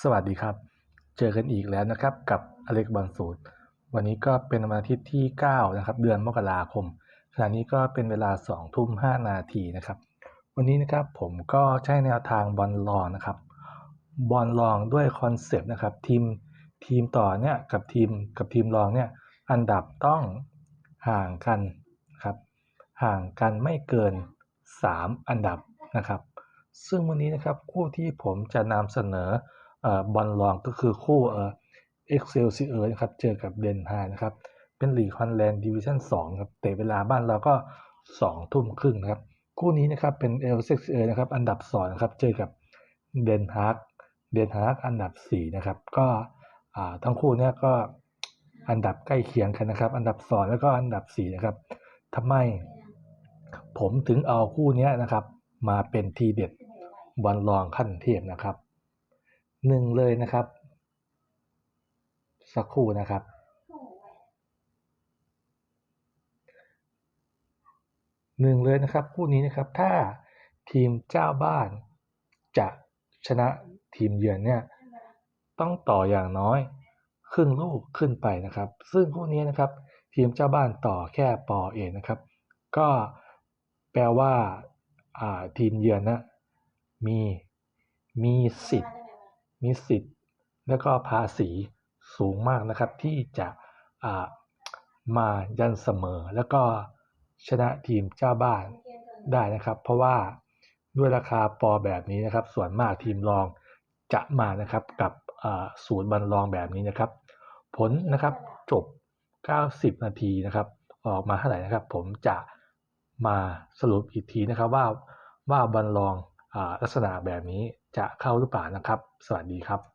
สวัสดีครับ เจอกันอีกแล้วนะครับกับอเล็กบอลสูตร วันนี้ก็เป็นวันอาทิตย์ที่ 9 นะครับ เดือนมกราคมขณะนี้ก็เป็นเวลา2ทุ่ม5นาทีนะครับ วันนี้นะครับผมก็ใช้แนวทางบอลลองนะครับบอลลองด้วยคอนเซปต์นะครับทีมทีมต่อเนี่ยกับทีมกับทีมรองเนี่ยอันดับต้องห่างกันครับห่างกันไม่เกิน 3 อันดับนะครับ ซึ่งวันนี้นะครับคู่ที่ผมจะนำเสนอ บอลลองก็คือคู่เอ่อ Excelsior นะครับเจอกับเดนฮานะครับ เป็นลีกฮอลแลนด์ดิวิชั่น2ครับเตะเวลาบ้านเราก็ 2 ทุ่มครึ่งนะครับ คู่นี้นะครับเป็น Excelsior นะครับอันดับ2นะครับเจอกับเดนฮาร์กเดนฮาร์กอันดับ4นะครับก็ทั้งคู่เนี่ยก็อันดับใกล้เคียงกันนะครับ อันดับ2แล้วก็อันดับ4นะครับทำไมผมถึงเอาคู่นี้นะครับ มาเป็นทีเด็ดบอลรองขั้นเทพนะครับ หนึ่งเลยนะครับ สักครู่นะครับหนึ่งเลยนะครับคู่นี้นะครับถ้าทีมเจ้าบ้านจะชนะทีมเยือนเนี่ยต้องต่ออย่างน้อยครึ่งลูกขึ้นไปนะครับ ซึ่งคู่นี้นะครับ ทีมเจ้าบ้านต่อแค่ปอเองนะครับ ก็แปลว่าอ่าทีมเยือนนะมีมีสิทธิ์ มีสิทธิ์แล้วก็ภาษีสูงมากนะครับ ที่จะมายันเสมอ แล้วก็ชนะทีมเจ้าบ้านได้นะครับ เพราะว่าด้วยราคาปอแบบนี้นะครับ ส่วนมากทีมรองจะมานะครับกับศูนย์บอลรองแบบนี้นะครับ ผลนะครับจบ 90 นาทีนะครับ ออกมาเท่าไหร่นะครับ ผมจะมาสรุปอีกทีนะครับว่าว่าบอลลอง ลักษณะแบบนี้จะเข้าหรือเปล่านะครับ สวัสดีครับ